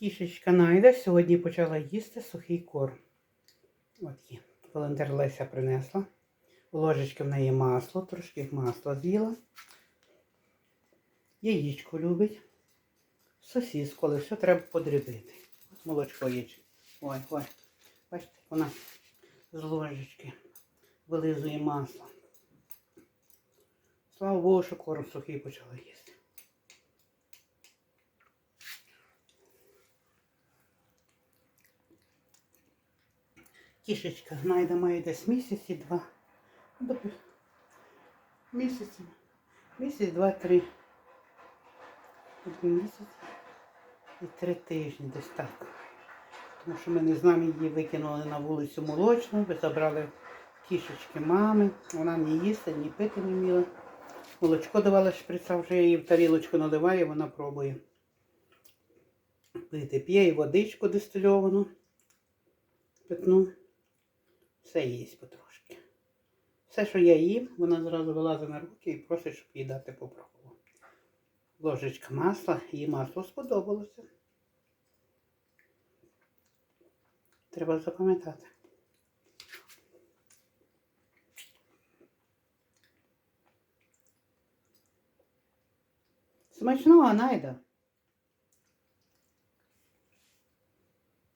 Кішечка Найда сьогодні почала їсти сухий корм. От є. Волонтер Леся принесла. Ложечки в неї масло, трошки масла з'їла. Яєчко любить. Сосіску, але все треба подрібити. От молочко є. Ой, ой. Бачите, вона з ложечки вилизує масло. Слава Богу, що корм сухий почала їсти. Кішечка знайде має десь місяць і два. Пів- Місяць. Два, три. Один місяць і три тижні десь так. Тому що ми не з нами її викинули на вулицю молочну, ви забрали кішечки мами. Вона не їсти, ні пити не вміла. Молочко давала шприца, вже її в тарілочку наливаю, вона пробує. Пити п'є і водичку дистильовану. Питну. Все їсть потрошки. Все, що я їм, вона зразу вилазить на руки і просить, щоб їй дати попробувати. Ложечка масла, їй масло сподобалося. Треба запам'ятати. Смачного, Найда.